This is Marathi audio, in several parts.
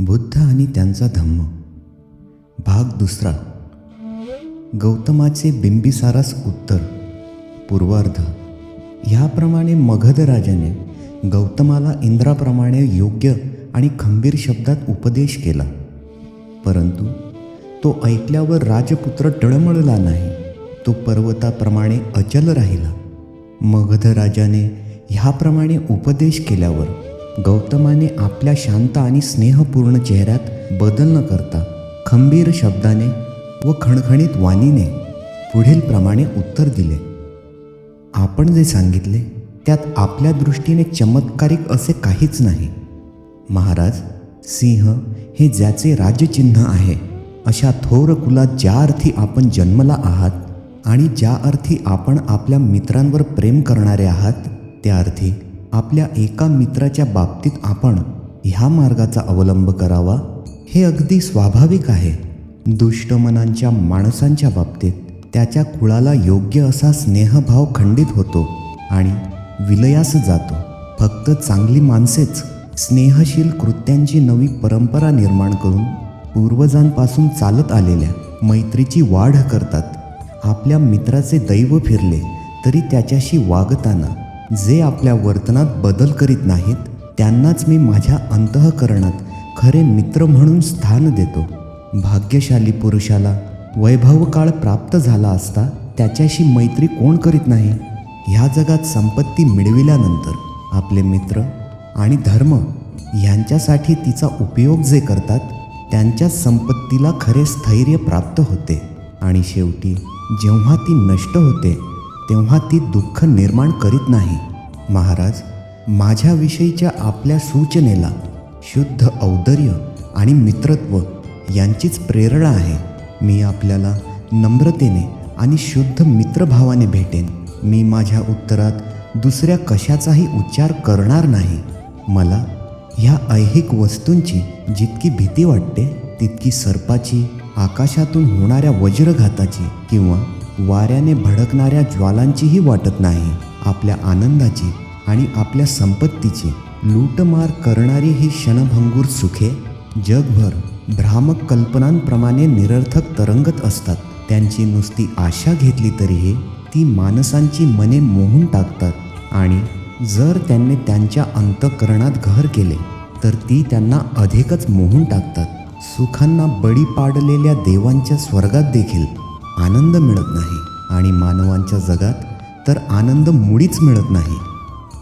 बुद्ध आणि त्यांचा धम्म. भाग दुसरा. गौतमाचे बिंबिसारास उत्तर. पूर्वार्ध. ह्याप्रमाणे मगध राजाने गौतमाला इंद्राप्रमाणे योग्य आणि खंबीर शब्दात उपदेश केला. परंतु तो ऐकल्यावर राजपुत्र टळमळला नाही. तो पर्वताप्रमाणे अचल राहिला. मगध राजाने ह्याप्रमाणे उपदेश केल्यावर गौतमाने आपल्या शांत आणि स्नेहपूर्ण चेहऱ्यात बदल न करता खंबीर शब्दाने व खणखणीत वाणीने पुढील प्रमाणे उत्तर दिले. आपण जे सांगितले त्यात आपल्या दृष्टीने चमत्कारिक असे काहीच नाही. महाराज सिंह हे ज्याचे राजचिन्ह आहे अशा थोर कुलात ज्या अर्थी आपण जन्मला आहात आणि ज्या अर्थी आपण आपल्या मित्रांवर प्रेम करणारे आहात त्या अर्थी आपल्या एका मित्राच्या बाबतीत आपण ह्या मार्गाचा अवलंब करावा हे अगदी स्वाभाविक आहे. दुष्ट मनांच्या माणसांच्या बाबतीत त्याच्या कुळाला योग्य असा स्नेहभाव खंडित होतो आणि विलयास जातो. फक्त चांगली माणसेच स्नेहशील कृत्यांची नवी परंपरा निर्माण करून पूर्वजांपासून चालत आलेल्या मैत्रीची वाढ करतात. आपल्या मित्राचे दैव फिरले तरी त्याच्याशी वागताना जे आपल्या वर्तनात बदल करीत नाहीत त्यांनाच मी माझ्या अंतःकरणात खरे मित्र म्हणून स्थान देतो. भाग्यशाली पुरुषाला वैभव काळ प्राप्त झाला असता त्याच्याशी मैत्री कोण करीत नाही? ह्या जगात संपत्ती मिळविल्यानंतर आपले मित्र आणि धर्म यांच्यासाठी तिचा उपयोग जे करतात त्यांच्या संपत्तीला खरे स्थैर्य प्राप्त होते. आणि शेवटी जेव्हा ती नष्ट होते तेव्हा ती दुःख निर्माण करीत नाही. महाराज माझ्याविषयीच्या आपल्या सूचनेला शुद्ध औदर्य आणि मित्रत्व यांचीच प्रेरणा आहे. मी आपल्याला नम्रतेने आणि शुद्ध मित्रभावाने भेटेन. मी माझ्या उत्तरात दुसऱ्या कशाचाही उच्चार करणार नाही. मला ह्या ऐहिक वस्तूंची जितकी भीती वाटते तितकी सर्पाची आकाशातून होणाऱ्या वज्रघाताची किंवा वाऱ्याने भडकणाऱ्या ज्वालांचीही वाटत नाही. आपल्या आनंदाची आणि आपल्या संपत्तीची लूटमार करणारी ही क्षणभंगूर सुखे जगभर भ्रामक कल्पनांप्रमाणे निरर्थक तरंगत असतात. त्यांची नुसती आशा घेतली तरीही ती माणसांची मने मोहून टाकतात आणि जर त्यांनी त्यांच्या अंतकरणात घर केले तर ती त्यांना अधिकच मोहून टाकतात. सुखांना बळी पाडलेल्या देवांच्या स्वर्गात देखील आनंद मिळत नाही आणि मानवांच्या जगात तर आनंद मुळीच मिळत नाही.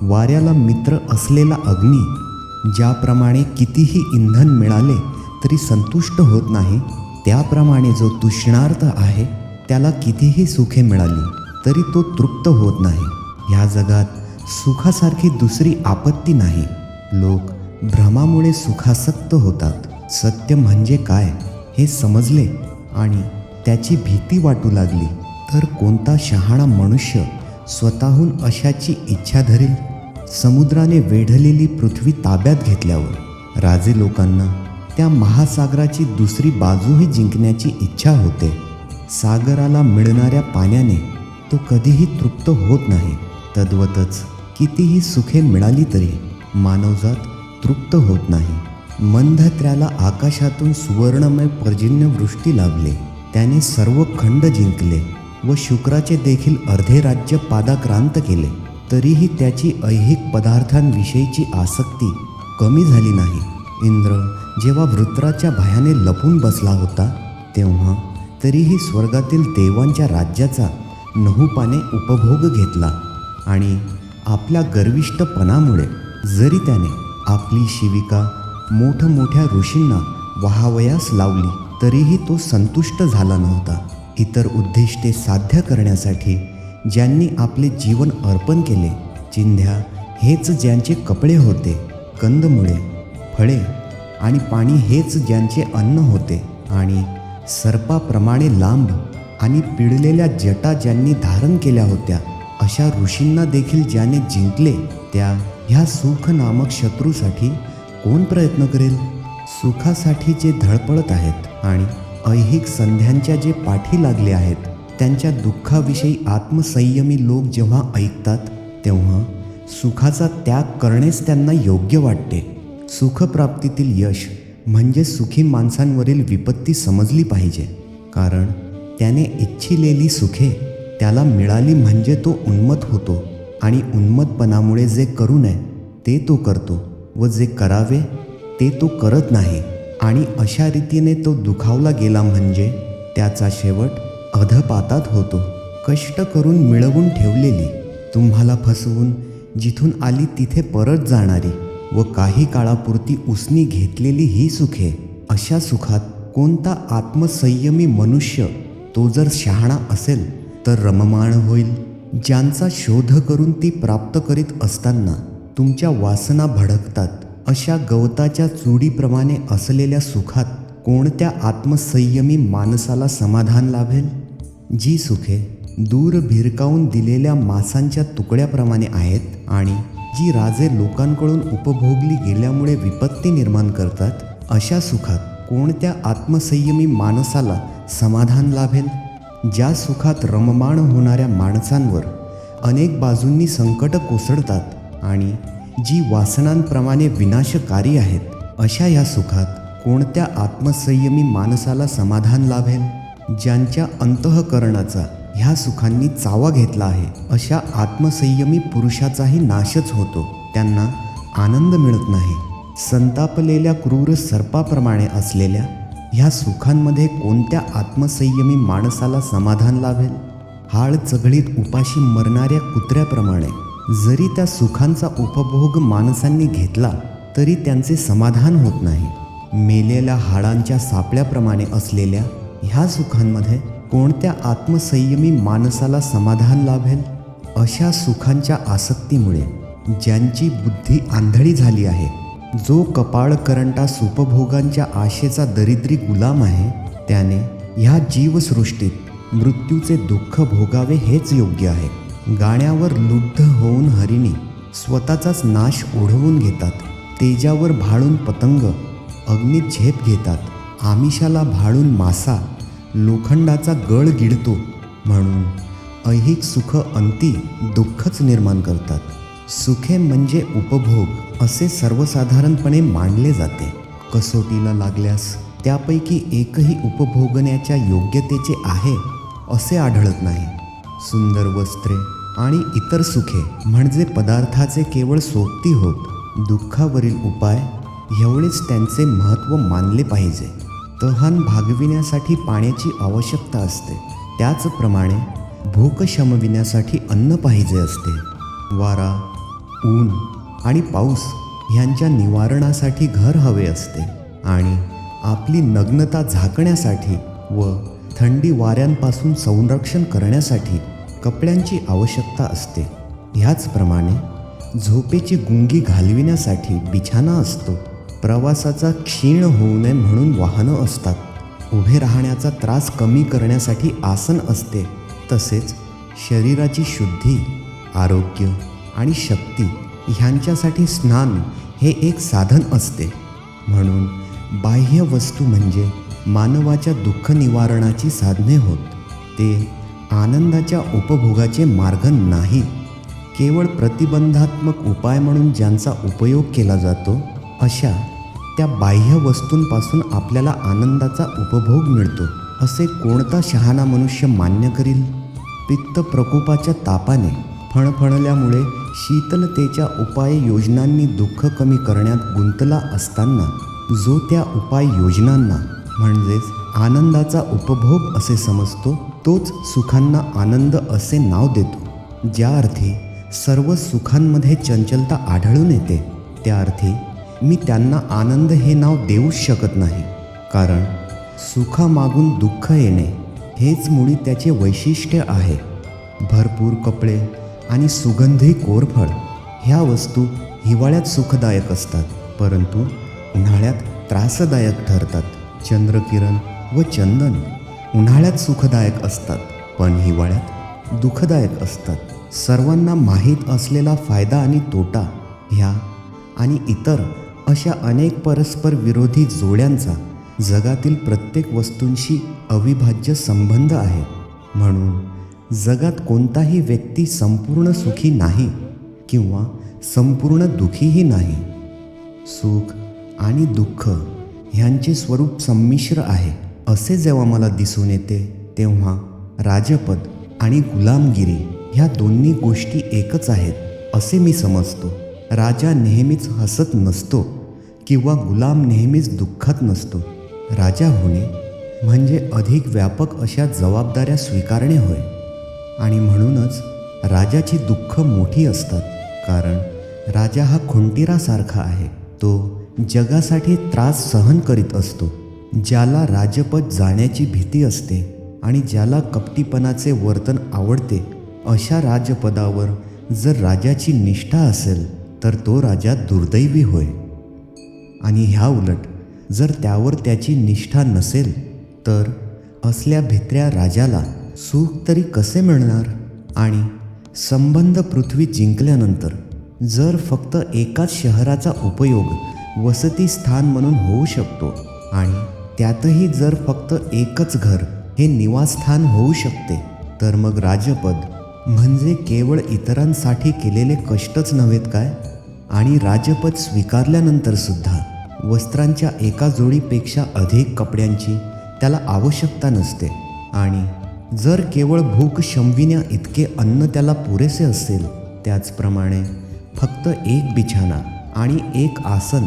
वाऱ्याला मित्र असलेला अग्नी ज्याप्रमाणे कितीही इंधन मिळाले तरी संतुष्ट होत नाही त्याप्रमाणे जो तुष्णार्थ आहे त्याला कितीही सुखे मिळाली तरी तो तृप्त होत नाही. ह्या जगात सुखासारखी दुसरी आपत्ती नाही. लोक भ्रमामुळे सुखासक्त होतात. सत्य म्हणजे काय हे समजले आणि त्याची भीती वाटू लागली. तर कोणता शहाणा मनुष्य स्वतःहून अशाची इच्छा धरेल? समुद्राने वेढलेली पृथ्वी ताब्यात घेतल्यावर राजे लोकांना त्या महासागराची दुसरी बाजूही जिंकण्याची इच्छा होते. सागराला मिळणाऱ्या पाण्याने तो कधीही तृप्त होत नाही. तद्वतच कितीही सुखे मिळाली तरी मानवजात तृप्त होत नाही. मंदत्र्याला आकाशातून सुवर्णमय पर्जन्यवृष्टी लाभले त्याने सर्व खंड जिंकले व शुक्राचे देखील अर्धे राज्य पादाक्रांत केले. तरीही त्याची ऐहिक पदार्थांविषयीची आसक्ती कमी झाली नाही. इंद्र जेव्हा वृत्राच्या भयाने लपून बसला होता तेव्हा तरीही स्वर्गातील देवांच्या राज्याचा नहुपाने उपभोग घेतला आणि आपल्या गर्विष्टपणामुळे जरी त्याने आपली शिविका मोठमोठ्या ऋषींना वाहावयास लावली तरीही तो संतुष्ट झाला नव्हता. इतर उद्दिष्टे साध्य करण्यासाठी ज्यांनी आपले जीवन अर्पण केले चिंध्या हेच ज्यांचे कपडे होते कंदमुळे फळे आणि पाणी हेच ज्यांचे अन्न होते आणि सर्पाप्रमाणे लांब आणि पिळलेल्या जटा ज्यांनी धारण केल्या होत्या अशा ऋषींना देखील ज्याने जिंकले त्या ह्या सुख नामक शत्रूसाठी कोण प्रयत्न करेल? सुखासाठी जे धडपडत आहेत आणि ऐहिक संध्यांच्या जे पाठी लागले आहेत त्यांच्या दुःखाविषयी आत्मसंयमी लोक जेव्हा ऐकतात तेव्हा सुखाचा त्याग करणेच त्यांना योग्य वाटते. सुखप्राप्तीतील यश म्हणजे सुखी माणसांवरील विपत्ती समजली पाहिजे कारण त्याने इच्छिलेली सुखे त्याला मिळाली म्हणजे तो उन्मत होतो आणि उन्मतपणामुळे जे करू नये ते तो करतो व जे करावे ते तो करत नाही. आणि अशा रीतीने तो दुखावला गेला म्हणजे त्याचा शेवट अधपातात होतो. कष्ट करून मिळवून ठेवलेली तुम्हाला फसवून जिथून आली तिथे परत जाणारी व काही काळापुरती उसनी घेतलेली ही सुखे अशा सुखात कोणता आत्मसंयमी मनुष्य तो जर शहाणा असेल तर रममाण होईल. ज्यांचा शोध करून ती प्राप्त करीत असताना तुमच्या वासना भडकतात. अशा गवताच्या चुडीप्रमाणे असलेल्या सुखात कोणत्या आत्मसंयमी माणसाला समाधान लाभेल? जी सुखे दूर भिरकावून दिलेल्या मासांच्या तुकड्याप्रमाणे आहेत आणि जी राजे लोकांकडून उपभोगली गेल्यामुळे विपत्ती निर्माण करतात अशा सुखात कोणत्या आत्मसंयमी माणसाला समाधान लाभेल? ज्या सुखात रममाण होणाऱ्या माणसांवर अनेक बाजूंनी संकट कोसळतात आणि जी वासनांप्रमाणे विनाशकारी आहेत अशा या सुखात कोणत्या आत्मसंयमी माणसाला समाधान लाभेल? ज्यांच्या अंतःकरणाचा ह्या सुखांनी चावा घेतला आहे अशा आत्मसंयमी पुरुषाचाही नाशच होतो. त्यांना आनंद मिळत नाही. संतापलेल्या क्रूर सर्पाप्रमाणे असलेल्या ह्या सुखांमध्ये कोणत्या आत्मसंयमी माणसाला समाधान लाभेल? हाळ चघळीत उपाशी मरणाऱ्या कुत्र्याप्रमाणे जरी त्या सुखांचा उपभोग माणसांनी घेतला तरी त्यांचे समाधान होत नाही. मेलेल्या हाडांच्या सापळ्याप्रमाणे असलेल्या ह्या सुखांमध्ये कोणत्या आत्मसंयमी माणसाला समाधान लाभेल? अशा सुखांच्या आसक्तीमुळे ज्यांची बुद्धी आंधळी झाली आहे जो कपाळ करंटा सुपभोगांच्या आशेचा दरिद्री गुलाम आहे त्याने ह्या जीवसृष्टीत मृत्यूचे दुःख भोगावे हेच योग्य आहे. गाण्यावर लुब्ध होऊन हरिणी स्वतःचाच नाश ओढवून घेतात. तेजावर भाळून पतंग अग्नीत झेप घेतात. आमिषाला भाळून मासा लोखंडाचा गळ गिळतो म्हणून ऐहिक सुख अंती दुःखच निर्माण करतात. सुखे म्हणजे उपभोग असे सर्वसाधारणपणे मांडले जाते. कसोटीला लागल्यास त्यापैकी एकही उपभोगण्याच्या योग्यतेचे आहे असे आढळत नाही. सुंदर वस्त्रे आणि इतर सुखे म्हणजे पदार्थाचे केवळ सोबती होत दुःखावरील उपाय एवढेच त्यांचे महत्त्व मानले पाहिजे. तहान भागविण्यासाठी पाण्याची आवश्यकता असते. त्याचप्रमाणे भूक शमविण्यासाठी अन्न पाहिजे असते. वारा ऊन आणि पाऊस ह्यांच्या निवारणासाठी घर हवे असते. आणि आपली नग्नता झाकण्यासाठी व थंडी वाऱ्यांपासून संरक्षण करण्यासाठी कपड्यांची आवश्यकता असते. ह्याचप्रमाणे झोपेची गुंगी घालविण्यासाठी बिछाना असतो. प्रवासाचा क्षीण होऊ नये म्हणून वाहनं असतात. उभे राहण्याचा त्रास कमी करण्यासाठी आसन असते. तसेच शरीराची शुद्धी आरोग्य आणि शक्ती ह्यांच्यासाठी स्नान हे एक साधन असते. म्हणून बाह्य वस्तू म्हणजे मानवाच्या दुःख निवारणाची साधने होत. ते आनंदाच्या उपभोगाचे मार्ग नाही. केवळ प्रतिबंधात्मक उपाय म्हणून ज्यांचा उपयोग केला जातो अशा त्या बाह्य वस्तूंपासून आपल्याला आनंदाचा उपभोग मिळतो असे कोणता शहाणा मनुष्य मान्य करील? पित्त प्रकोपाच्या तापाने फणफणल्यामुळे शीतलतेच्या उपाययोजनांनी दुःख कमी करण्यात गुंतला असताना जो त्या उपाययोजनांना म्हणजेच आनंदाचा उपभोग असे समजतो तोच सुखांना आनंद असे नाव देतो. ज्या अर्थी सर्व सुखांमध्ये चंचलता आढळून येते त्या अर्थी मी त्यांना आनंद हे नाव देऊच शकत नाही. कारण सुखामागून दुःख येणे हेच मुळी त्याचे वैशिष्ट्य आहे. भरपूर कपडे आणि सुगंधी कोरफड ह्या वस्तू हिवाळ्यात सुखदायक असतात परंतु उन्हाळ्यात त्रासदायक ठरतात. चंद्रकिरण व चंदन उन्हाळ्यात सुखदायक असतात पण हिवाळ्यात दुःखदायक असतात. सर्वांना माहीत असलेला फायदा आणि तोटा ह्या आणि इतर अशा अनेक परस्पर विरोधी जोड्यांचा जगातील प्रत्येक वस्तूंशी अविभाज्य संबंध आहे. म्हणून जगात कोणताही व्यक्ती संपूर्ण सुखी नाही किंवा संपूर्ण दुखीही नाही. सुख आणि दुःख ह्यांचे स्वरूप संमिश्र आहे. असे जेव्हा मला दिसून येते तेव्हा राजपद आणि गुलामगिरी ह्या दोन्ही गोष्टी एकच आहेत असे मी समजतो. राजा नेहमीच हसत नसतो किंवा गुलाम नेहमीच दुःखात नसतो. राजा होणे म्हणजे अधिक व्यापक अशा जबाबदाऱ्या स्वीकारणे होय. आणि म्हणूनच राजाची दुःख मोठी असतात कारण राजा हा खुंटिरासारखा आहे. तो जगासाठी त्रास सहन करीत असतो. ज्याला राजपद जाण्याची भीती असते आणि ज्याला कपटीपणाचे वर्तन आवडते अशा राजपदावर जर राजाची निष्ठा असेल तर तो राजा दुर्दैवी होय. आणि ह्या उलट जर त्यावर त्याची निष्ठा नसेल तर असल्या भित्र्या राजाला सुख तरी कसे मिळणार? आणि संबंध पृथ्वी जिंकल्यानंतर जर फक्त एकाच शहराचा उपयोग वसती स्थान म्हणून होऊ शकतो आणि त्यातही जर फक्त एकच घर हे निवासस्थान होऊ शकते तर मग राजपद म्हणजे केवळ इतरांसाठी केलेले कष्टच नव्हेत काय? आणि राजपद स्वीकारल्यानंतरसुद्धा वस्त्रांच्या एका जोडीपेक्षा अधिक कपड्यांची त्याला आवश्यकता नसते. आणि जर केवळ भूक शमविण्या इतके अन्न त्याला पुरेसे असेल त्याचप्रमाणे फक्त एक बिछाना आणि एक आसन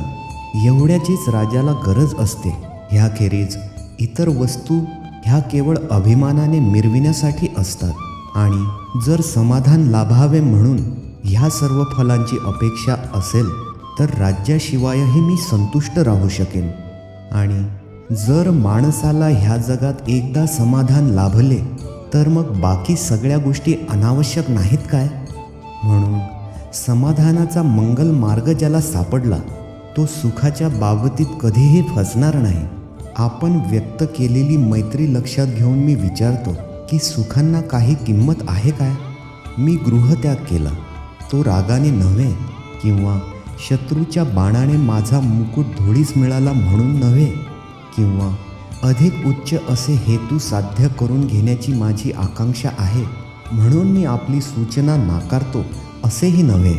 एवढ्याचीच राजाला गरज असते. ह्याखेरीज इतर वस्तू ह्या केवळ अभिमानाने मिरविण्यासाठी असतात. आणि जर समाधान लाभावे म्हणून ह्या सर्व फलांची अपेक्षा असेल तर राज्याशिवायही मी संतुष्ट राहू शकेन. आणि जर माणसाला ह्या जगात एकदा समाधान लाभले तर मग बाकी सगळ्या गोष्टी अनावश्यक नाहीत काय? म्हणून समाधानाचा मंगल मार्ग ज्याला सापडला तो सुखाच्या बाबतीत कधीही फसणार नाही. आपण व्यक्त केलेली मैत्री लक्षात घेऊन मी विचारतो की सुखांना काही किंमत आहे काय? मी गृहत्याग केला. तो रागाने नव्हे किंवा शत्रूच्या बाणाने माझा मुकुट धुळीस मिळाला म्हणून नव्हे किंवा अधिक उच्च असे हेतू साध्य करून घेण्याची माझी आकांक्षा आहे म्हणून मी आपली सूचना नाकारतो असेही नव्हे.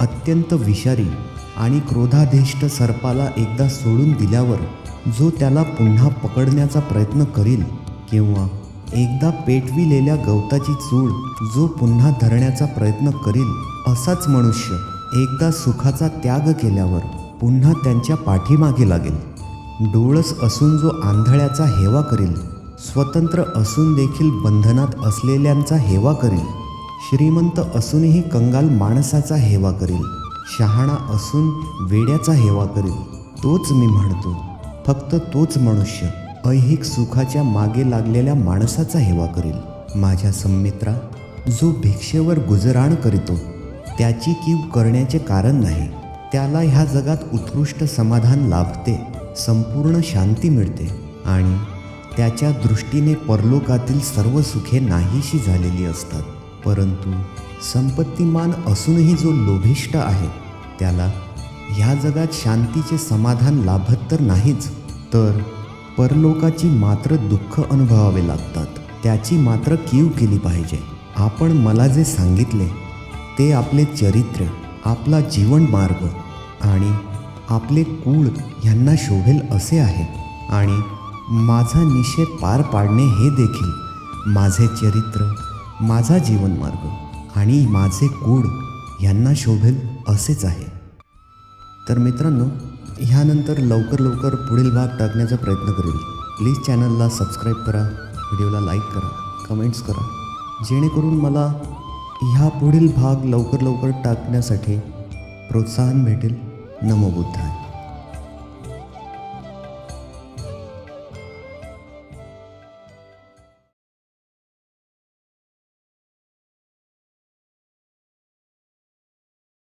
अत्यंत विषारी आणि क्रोधाधिष्ट सर्पाला एकदा सोडून दिल्यावर जो त्याला पुन्हा पकडण्याचा प्रयत्न करील किंवा एकदा पेटविलेल्या गवताची चूळ जो पुन्हा धरण्याचा प्रयत्न करील असाच मनुष्य एकदा सुखाचा त्याग केल्यावर पुन्हा त्यांच्या पाठीमागे लागेल. डोळस असून जो आंधळ्याचा हेवा करील स्वतंत्र असून देखील बंधनात असलेल्यांचा हेवा करील श्रीमंत असूनही कंगाल माणसाचा हेवा करील शहाणा असून वेड्याचा हेवा करील तोच मी म्हणतो. फक्त तोच मनुष्य ऐहिक सुखाच्या मागे लागलेल्या माणसाचा हेवा करील. माझ्या संमित्रा जो भिक्षेवर गुजराण करीतो त्याची कीव करण्याचे कारण नाही. त्याला ह्या जगात उत्कृष्ट समाधान लाभते संपूर्ण शांती मिळते आणि त्याच्या दृष्टीने परलोकातील सर्व सुखे नाहीशी झालेली असतात. परंतु संपत्तीमान असूनही जो लोभिष्ट आहे त्याला ह्या जगात शांतीचे समाधान लाभत तर नाहीच तर परलोकाची मात्र दुःख अनुभवावे लागतात. त्याची मात्र कीव केली पाहिजे. आपण मला जे सांगितले ते आपले चरित्र आपला जीवन मार्ग आणि आपले कूळ ह्यांना शोभेल असे आहे आणि माझा निषेध पार पाडणे हे देखील माझे चरित्र माझा जीवनमार्ग आणि माझे कूळ ह्यांना शोभेल असेच आहे. तर मित्रांनो ह्यानंतर लवकर लवकर पुढील भाग टाकण्याचा प्रयत्न करेल. प्लीज चॅनलला सबस्क्राईब करा व्हिडिओला लाईक करा कमेंट्स करा. जेणेकरून मला ह्या पुढील भाग लवकर लवकर टाकण्यासाठी प्रोत्साहन भेटेल. नमो बुद्धाय.